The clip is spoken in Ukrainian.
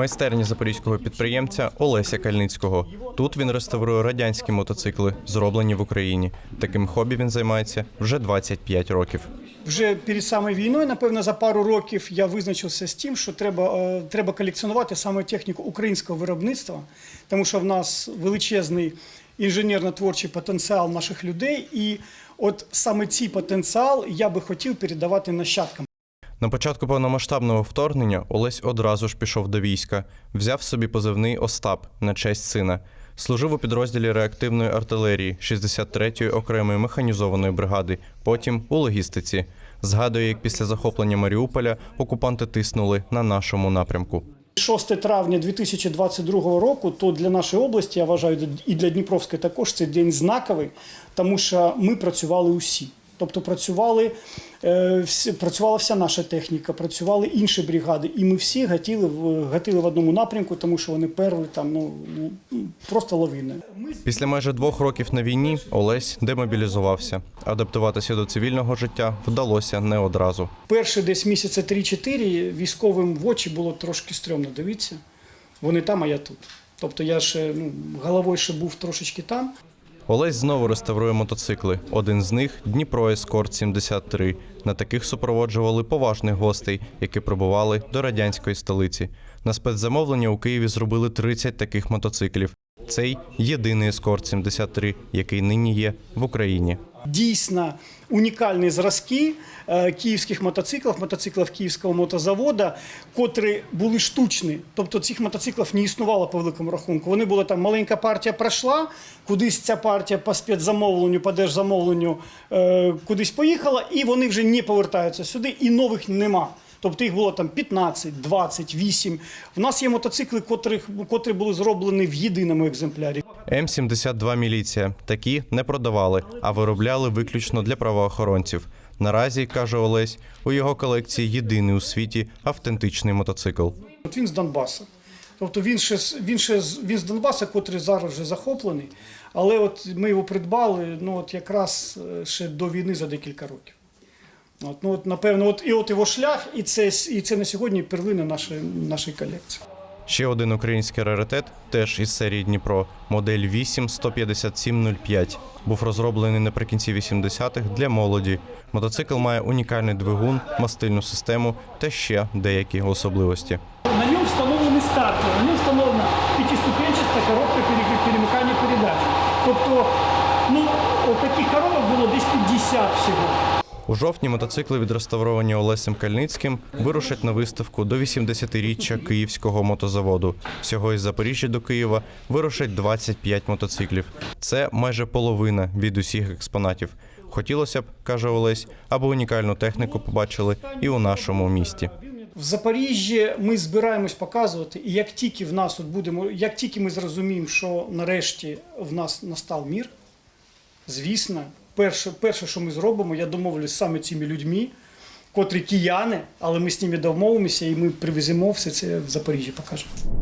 Майстерня запорізького підприємця Олеся Кальницького. Тут він реставрує радянські мотоцикли, зроблені в Україні. Таким хобі він займається вже 25 років. Вже перед самою війною, напевно, за пару років я визначився з тим, що треба, е, треба колекціонувати саме техніку українського виробництва, тому що в нас величезний інженерно-творчий потенціал наших людей, і от саме цей потенціал я би хотів передавати нащадкам. На початку повномасштабного вторгнення Олесь одразу ж пішов до війська, взяв собі позивний Остап на честь сина. Служив у підрозділі реактивної артилерії 63-ї окремої механізованої бригади, потім у логістиці. Згадує, як після захоплення Маріуполя окупанти тиснули на нашому напрямку. 6 травня 2022 року, то для нашої області, я вважаю, і для Дніпровської також це день знаковий, тому що ми працювали усі. Тобто працювали, е, працювала вся наша техніка, працювали інші бригади, і ми всі гатили в, гатили в одному напрямку, тому що вони перли там ну, ну, просто лавиною. Ми Після майже двох років на війні Олесь демобілізувався. Адаптуватися до цивільного життя вдалося не одразу. перші десь місяці 3-4 військовим в очі було трошки стрьомно дивитися. Вони там, а я тут. Тобто я ще ну, головою ще був трошечки там. Олесь знову реставрує мотоцикли. Один з них Дніпро Ескорт 73. На таких супроводжували поважних гостей, які прибували до радянської столиці. На спецзамовлення у Києві зробили 30 таких мотоциклів. Цей єдиний Ескорт 73, який нині є в Україні. Дійсно унікальні зразки е, київських мотоциклів, мотоциклів Київського мотозаводу, котрі були штучні. Тобто цих мотоциклів не існувало по великому рахунку. Вони були там маленька партія пройшла, кудись ця партія по спецзамовленню, по держзамовленню е, кудись поїхала, і вони вже не повертаються сюди, і нових нема. Тобто їх було там 15, 20, 8. В нас є мотоцикли, котрих, котрі були зроблені в єдиному екземплярі. М72 міліція. Такі не продавали, а виробляли виключно для правоохоронців. Наразі каже Олесь, у його колекції єдиний у світі автентичний мотоцикл. От він з Донбаса. Тобто він ще, він ще він з Донбаса, котрий зараз вже захоплений, але от ми його придбали ну, от якраз е, ще до війни за декілька років. От, ну, от, напевно, от, і от його шлях, і це, і це на сьогодні перлина нашої, нашої колекції. Ще один український раритет, теж із серії Дніпро, модель 8-15705. Був розроблений наприкінці 80-х для молоді. Мотоцикл має унікальний двигун, мастильну систему та ще деякі особливості. На ньому встановлений стартер, на ньому встановлена п'ятиступенчаста коробка пере- перемикання передач. Тобто, ну, от таких коробок було десь 50 всього. У жовтні мотоцикли, відреставровані Олесем Кальницьким, вирушать на виставку до 80-річчя Київського мотозаводу. Всього із Запоріжжя до Києва вирушать 25 мотоциклів. Це майже половина від усіх експонатів. Хотілося б, каже Олесь, аби унікальну техніку побачили і у нашому місті. В Запоріжжі ми збираємось показувати, і як тільки в нас от будемо, як тільки ми зрозуміємо, що нарешті в нас настав мір, звісно, перше, перше, що ми зробимо, я домовлюсь саме цими людьми, котрі кияни, але ми з ними домовимося і ми привеземо все це в Запоріжжя, покажемо.